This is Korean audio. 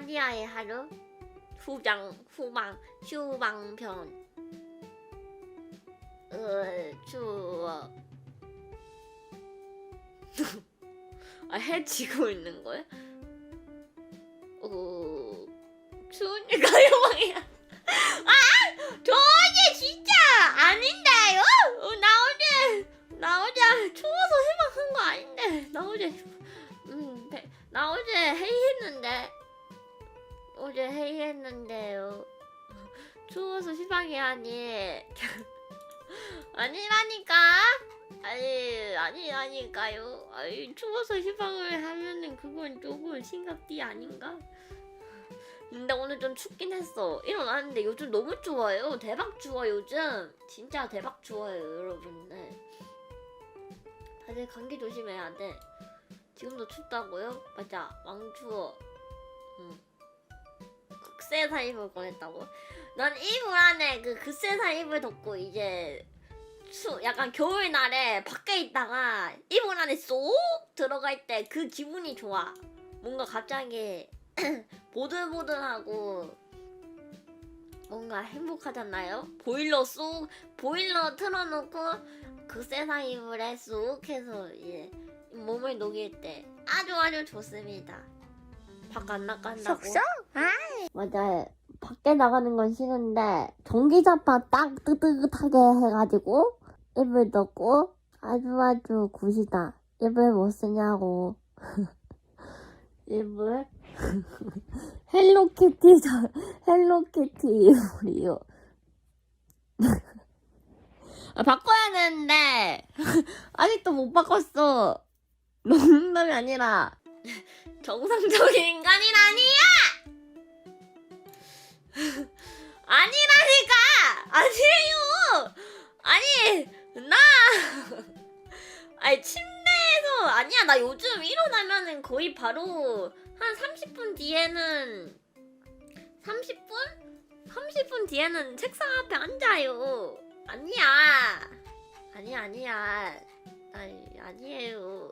하디아의 하루. 후장 후방 휴방편. 으 추워. 아 해 지고 있는 거야? 어 추우니까 휴방이야. 아 저게 진짜 아닌데요? 어, 나 어제 나 어제 추워서 휴방한 거 아닌데 나 어제 음, 배- 나 어제 회의했는데 어제 회의했는데요. 추워서 휴방이 아니 아니라니까 아니 아니라니까요. 아니 추워서 휴방을 하면은 그건 조금 심각디 아닌가? 근데 오늘 좀 춥긴 했어. 일어났는데 요즘 너무 추워요. 대박 추워 요즘. 진짜 대박 추워요 여러분들. 다들 감기 조심해야 돼. 지금도 춥다고요? 맞아 왕 추워 응. 극세사 입을 꺼냈다고? 난 이불 안에 그 극세사 입을 덮고 이제 추 약간 겨울날에 밖에 있다가 이불 안에 쏙 들어갈 때 그 기분이 좋아 뭔가 갑자기 보들보들하고 뭔가 행복하잖아요 보일러 쏙 보일러 틀어놓고 극세사 이불에 쏙 해서 이제 몸을 녹일 때 아주 아주 좋습니다. 밖 안 나간다고. 속속? 맞아요. 밖에 나가는 건 싫은데 전기장판 딱 뜨뜻하게 해가지고 입을 덮고 아주 아주 굿이다. 입을 못 쓰냐고. 입을 헬로키티 저 헬로키티 이불이요. 아, 바꿔야 되는데 아직도 못 바꿨어. 농담이 아니라 정상적인 인간이 아니야. 나 아니 침대에서 아니야 나 요즘 일어나면은 거의 바로 한 30분 뒤에는 30분? 30분 뒤에는 책상 앞에 앉아요. 아니야. 아니야 아니야. 아니 아니에요.